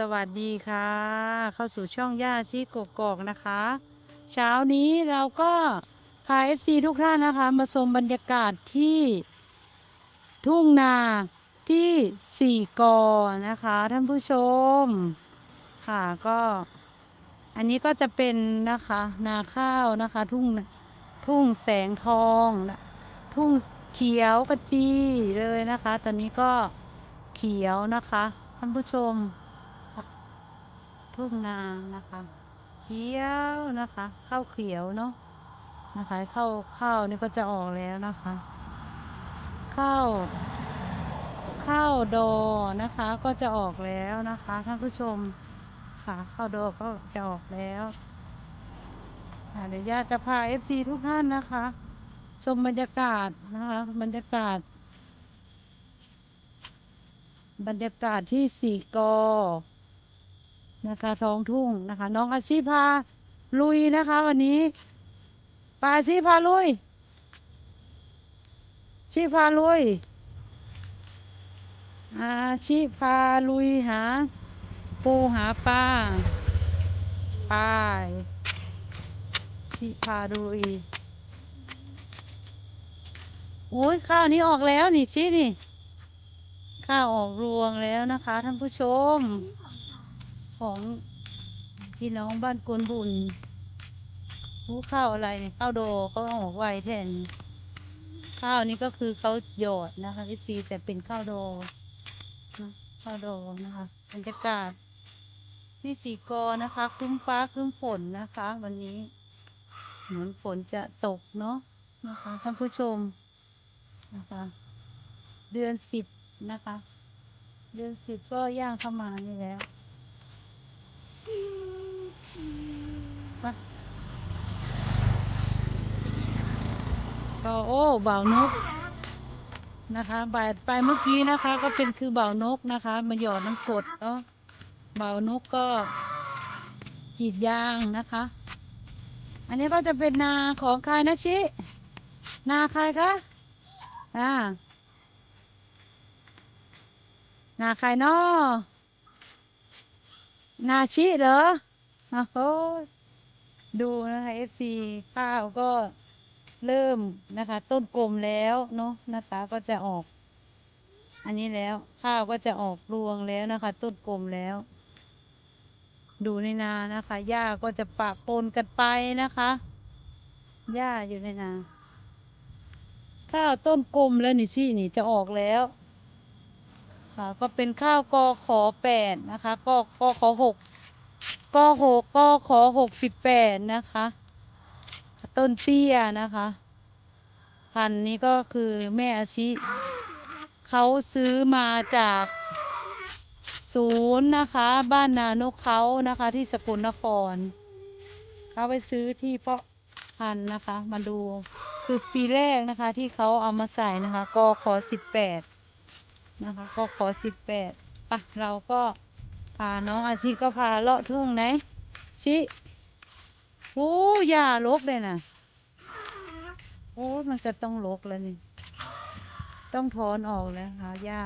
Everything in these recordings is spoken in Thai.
สวัสดีค่ะ เข้าสู่ช่องย่าชีกกอกนะคะ เช้านี้เราก็พาเอฟซีทุกท่านนะคะ มาชมบรรยากาศที่ ทุ่งนาที่สี่กอนะคะ ท่านผู้ชม ค่ะก็ อันนี้ก็จะเป็นนะคะ นาข้าวนะคะ ทุ่งทุ่งแสงทองนะทุ่งเขียวกระจีเลยนะคะ ตอนนี้ก็เขียวนะคะท่านผู้ชม ทุ่งนานะคะเขียวนะคะ ข้าวเขียวเนาะนะคะข้าวข้าวนี่ก็จะออกแล้วนะคะ ข้าวข้าวดอนะคะก็จะออกแล้วนะคะท่านผู้ชมค่ะข้าวดอก็จะออกแล้วเดี๋ยวย่าจะพาเอฟซีทุกท่านนะคะ ชมบรรยากาศนะคะบรรยากาศ บรรยากาศที่สี่กอ นะคะท้องทุ่งนะคะ น้องอาชีพาลุยนะคะ วันนี้ปาอาชีพาลุยชีพาลุยอาชีพาลุยหา ปูหาปลาไปชีพาลุยโอ้ยข้าวนี้ออกแล้วนี่ชินี่ข้าวออกรวงแล้วนะคะท่านผู้ชม ของพี่น้องบ้านกวนบุญรู้ข้าวอะไรเนี่ยข้าวโดเขาออกไวแทน ข้าวนี้ก็คือเขาหยอดนะคะที่ซีแต่เป็นข้าวโดนะข้าวโดนะคะบรรยากาศที่สีกอนะคะครึ้มฟ้าครึ้มฝนนะคะ วันนี้ เหมือนฝนจะตกเนาะนะคะท่านผู้ชมนะคะ เดือนสิบนะคะ เดือนสิบก็ย่างเข้ามานี่แล้ว ไปก็โอ้บ่าวนกนะคะบ่ายไปเมื่อกี้นะคะ ก็เป็นคือบ่าวนกนะคะ มาหยอดน้ำฝดเนาะบ่าวนกก็กรีดยางนะคะ อันนี้ก็จะเป็นนาของใครนะชิ นาใครคะอ่านาใครเนาะ นาชิเหรอโอ้โหดูนะคะ FC ข้าวก็เริ่มนะคะ ต้นกลมแล้วเนาะนะคะก็จะออก อันนี้แล้วข้าวก็จะออกรวงแล้วนะคะ ต้นกลมแล้ว ดูในนานะคะหญ้าก็จะปะปนกันไปนะคะหญ้าอยู่ในนา ข้าวต้นกลมแล้วนี่ชี่นี่จะออกแล้ว ค่ะก็เป็นข้าวกอขอแปดนะคะกอกอขอหกกอหกกอขอหกสิบแปดนะคะ ต้นเตี้ยนะคะ พันนี้ก็คือแม่อาชิเขาซื้อมาจากศูนย์นะคะ บ้านนานกเขานะคะ ที่สกลนครเขาไปซื้อที่เพาะพันธุ์นะคะ มาดูคือปีแรกนะคะ ที่เขาเอามาใส่นะคะกอขอสิบแปด นะคะก็ขอสิบแปดปะเราก็พาน้องอาชีก็พาเลาะทุ่งไหนชิโอ้ยาลกเลยนะโอ้มันจะต้องลกแล้วนี่ ต้องถอนออกแล้วค่ะหญ้า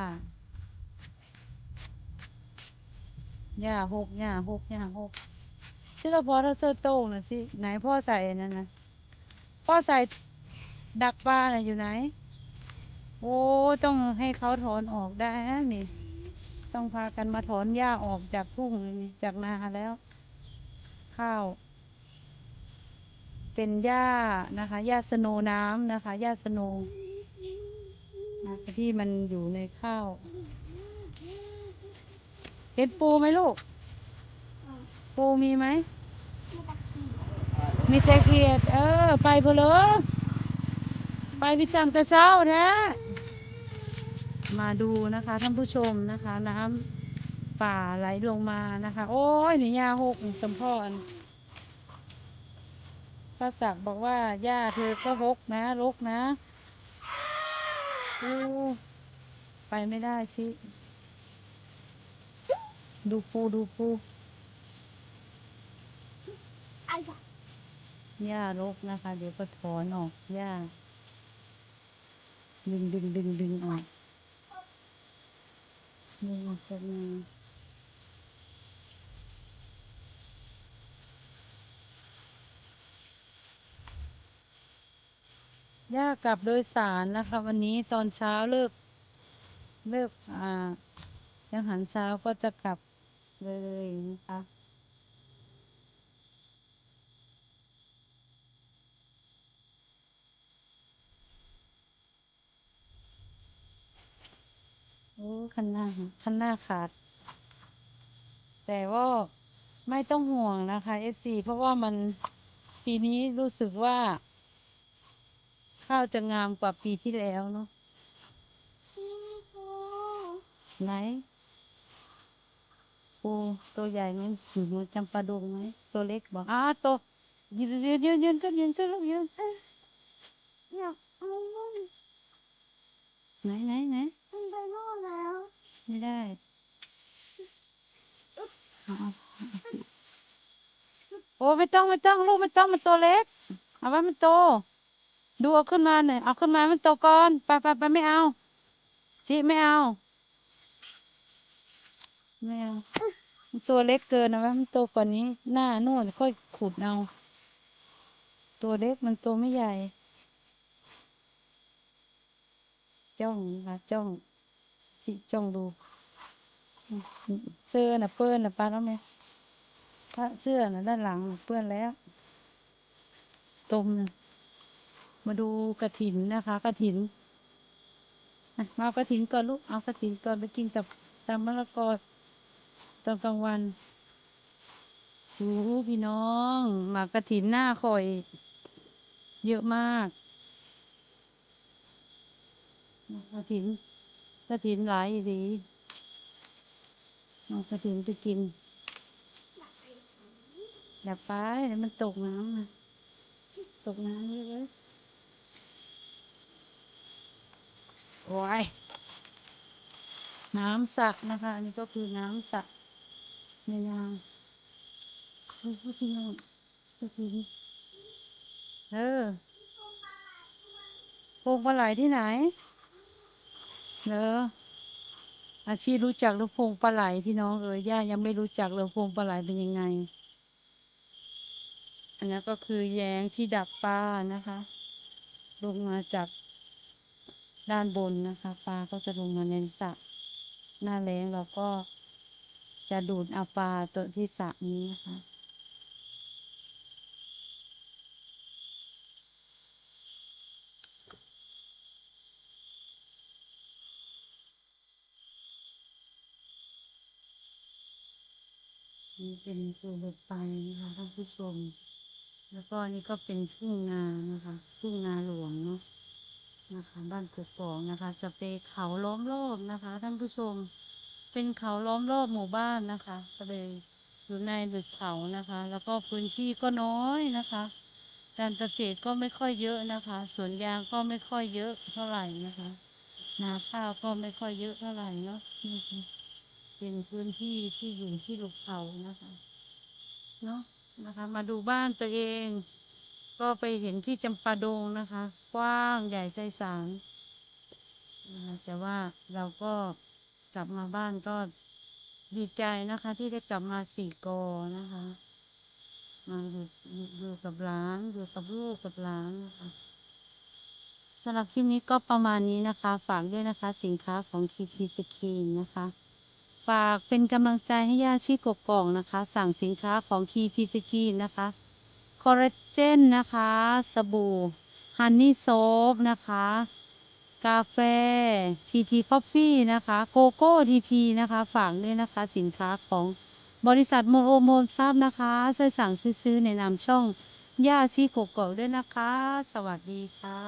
หญ้าหกหญ้าหกหญ้าหกที่เราพอถ้าเสื้อโต้งนะสิไหนพ่อใส่อันนั่นนะพ่อใส่ดักปลาน่ะอยู่ไหน โอ้ต้องให้เขาถอนออกได้นี่ ต้องพากันมาถอนหญ้าออกจากทุ่งจากนาแล้ว ข้าว เป็นหญ้านะคะหญ้าสโนน้ำนะคะหญ้าสโนนะที่มันอยู่ในข้าวเห็นปูไหมลูก ปูมีไหม มีแต่เขียด เออ ไปเพลยไปพิสังแต่เช้าแท้ มาดูนะคะท่านผู้ชมนะคะ น้ำป่าไหลลงมานะคะ โอ้ยนี่ยาหกสมพรป้าศักดิ์บอกว่าย่าเธอก็รกนะรกนะโอ้ไปไม่ได้สิดูปูดูปูหญ้ารกนะคะ เดี๋ยวก็ถอนออกหญ้าดึงดึงดึงดึงออก งูจะมีย่ากลับโดยสารนะคะ วันนี้ตอนเช้าเลิก เลิกอ่ายังหันเช้าก็จะกลับเลยนะคะ คันหน้าคันหน้าขาด แต่ว่าไม่ต้องห่วงนะคะเอซีเพราะว่ามันปีนี้รู้สึกว่า ข้าวจะงามกว่าปีที่แล้วเนาะไหนปูตัวใหญ่ไหมหนูจำปาดงไหมตัวเล็กบอกอ้าตัวยืนยืนยืนยืนก็ยืนก็ลูกยืนอยากเอาไหนไหนไหนมันไปโน่นแล้ว ไม่ได้เอาเอา โอ้ไม่ต้องไม่ต้องลูกไม่ต้องมันตัวเล็ก เอาไว้มันโต ดูเอาขึ้นมาหน่อยเอาขึ้นมามันโตก่อนไปไปไปไม่เอาชิไม่เอาไม่เอาตัวเล็กเกินเอาไว้มันโตกว่านี้ หน้าโน่นค่อยขุดเอา ตัวเล็กมันโตไม่ใหญ่ จ้องนะคะจ้องสิจ้องดูเสื้อน่ะเปื้อนน่ะปลาแล้วไหม เสื้อน่ะด้านหลังเปื้อนแล้วตมนะมาดูกระถินนะคะกระถินอะมาเอากระถินก่อนลูกเอากระถินก่อนไปกินกับตำมะละกอตอนกลางวันโอ้พี่น้องหมากกระถินหน้าข่อย เยอะมากกระถินกระถินหลายอีดีเอากระถินไปกิน อย่าไปเดี๋ยวมันตกน้ำตกน้ำเลยโอ้ยน้ำสระนะคะนนี้ก็คือน้ำสระในนางโอ้โหพี่น้องกระถินเออโพงปลาไหลที่ไหนเหรออาชีรู้จักลูกโพงปลาไหลพี่น้องเอ๋ยย่ายังไม่รู้จักเลยโพงปลาไหลเป็นยังไง อันนั้นก็คือแยงที่ดักปลานะคะ ลงมาจากด้านบนนะคะปลาก็จะลงมาในสระหน้าแล้งเราก็จะดูดเอาปลาตัวที่สระนี้นะคะนี่เป็นภูเหล็กไฟนะคะท่านผู้ชม แล้วก็นี่ก็เป็นทุ่งนานะคะทุ่งนาหลวงเนาะนะคะ บ้านกกอกนะคะ จะเป็นเขาล้อมรอบนะคะ ท่านผู้ชม เป็นเขาล้อมรอบหมู่บ้านนะคะ ก็เลยอยู่ในดึกเขานะคะ แล้วก็พื้นที่ก็น้อยนะคะการเกษตรก็ไม่ค่อยเยอะนะคะสวนยางก็ไม่ค่อยเยอะเท่าไหร่นะคะนาข้าวก็ไม่ค่อยเยอะเท่าไหร่เนาะเป็นพื้นที่ที่อยู่ที่หลุกเขานะคะ เนาะ นะคะมาดูบ้านตัวเอง ก็ไปเห็นที่จำปาดงนะคะ กว้างใหญ่ไพศาลนะแต่ว่าเราก็กลับมาบ้านก็ดีใจนะคะ ที่ได้กลับมาสี่กอนะคะมาอยู่อยู่กับหลานอยู่กับลูกกับหลานนะคะสำหรับคลิปนี้ก็ประมาณนี้นะคะ ฝากด้วยนะคะ สินค้าของคีพีสกีนนะคะ ฝากเป็นกำลังใจให้ย่าชีกกอกนะคะ สั่งสินค้าของคีพีสกีนะคะคอลลาเจนนะคะ สบู่ฮันนี่โซฟนะคะ กาแฟทีพีคอฟฟี่นะคะ โกโก้ทีพีนะคะ ฝากด้วยนะคะ สินค้าของบริษัทโมโอโมซับนะคะ ช่วยสั่งซื้อในนามช่องย่าชีกกอกด้วยนะคะ สวัสดีค่ะ